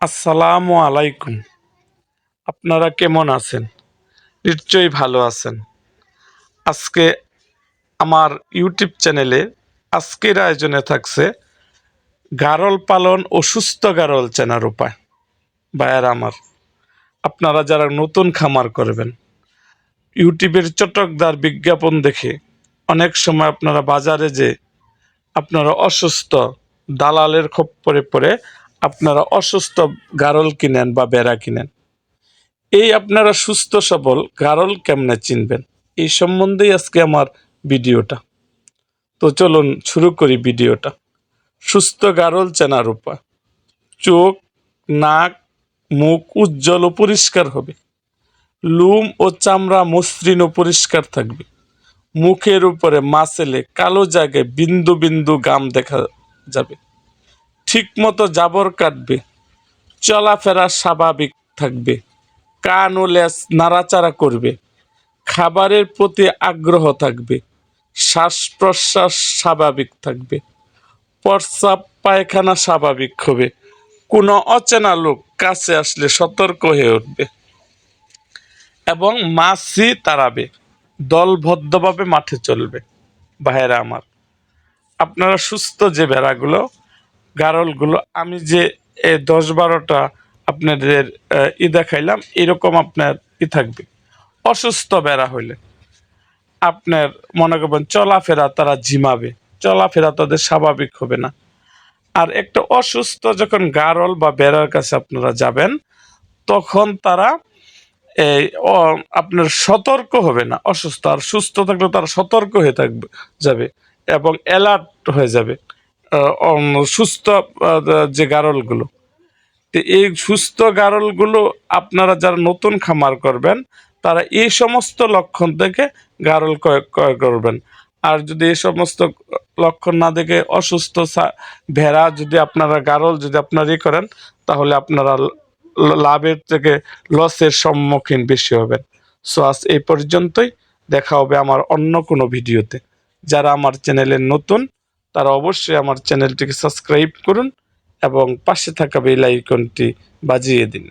আসসালামু আলাইকুম। আপনারা কেমন আছেন? নিশ্চয়ই ভালো আছেন। আজকে আমার ইউটিউব চ্যানেলে আজকের আয়োজনে থাকছে গারল পালন ও সুস্থ গারল চেনার উপায় বায়ার আমার। আপনারা যারা নতুন খামার করবেন, ইউটিউবের চটকদার বিজ্ঞাপন দেখে অনেক সময় আপনারা বাজারে যে আপনারা অসুস্থ, দালালের খপ্পরে পড়ে আপনারা অসুস্থ গারল কিনেন বা বেড়া কিনেন। এই আপনারা সুস্থ সবল গারল কেমনে চিনবেন? এই সম্বন্ধেই আজকে আমার ভিডিওটা। তো চলুন শুরু করি ভিডিওটা। সুস্থ গারল চেনার উপায়। চোখ, নাক, মুখ উজ্জ্বল ও পরিষ্কার হবে। লুম ও চামড়া মসৃণ ও পরিষ্কার থাকবে। মুখের উপরে মাসেলে কালো জায়গায় বিন্দু বিন্দু গাম দেখা যাবে। ঠিকমতো জাবর কাটবে, চলাফেরা স্বাভাবিক থাকবে, কান ও লেজ নাড়াচাড়া করবে, খাবারের প্রতি আগ্রহ থাকবে শ্বাস প্রশ্বাস স্বাভাবিক থাকবে, প্রস্রাব পায়খানা স্বাভাবিক হবে, কোনো অচেনা লোক কাছে আসলে সতর্ক হয়ে উঠবে এবং মাছি তাড়াবে, দলবদ্ধভাবে মাঠে চলবে। ভাইয়েরা আমার, আপনারা সুস্থ যে ভেড়াগুলো গারলগুলো, আমি যে দশ বারোটা আপনাদের ই দেখাইলাম, এরকম আপনার ই থাকবে। অসুস্থ বেড়া হইলে। আপনার, মনে করবেন চলাফেরা তারা জিমাবে। চলাফেরা তাদের স্বাভাবিক হবে না। আর একটা অসুস্থ যখন গারল বা বেড়ার কাছে আপনারা যাবেন, তখন তারা এই আপনার সতর্ক হবে না, অসুস্থ। আর সুস্থ থাকলে তারা সতর্ক হয়ে থাকবে, যাবে এবং অ্যালার্ট হয়ে যাবে। সুস্থ যে গারলগুলো। তো এই সুস্থ গারলগুলো আপনারা যারা নতুন খামার করবেন, তারা এই সমস্ত লক্ষণ থেকে গারল ক্রয় ক্রয় করবেন। আর যদি এই সমস্ত লক্ষণ না দেখে অসুস্থ ভেড়া যদি আপনারা, গারল যদি আপনারা ই করেন, তাহলে আপনারা লাভের থেকে লসের সম্মুখীন বেশি হবেন। সো আজ এই পর্যন্তই। দেখা হবে আমার অন্য কোনো ভিডিওতে। যারা আমার চ্যানেলে নতুন তারা অবশ্যই আমার চ্যানেলটিকে সাবস্ক্রাইব করুন এবং পাশে থাকা বেল আইকনটি বাজিয়ে দিন।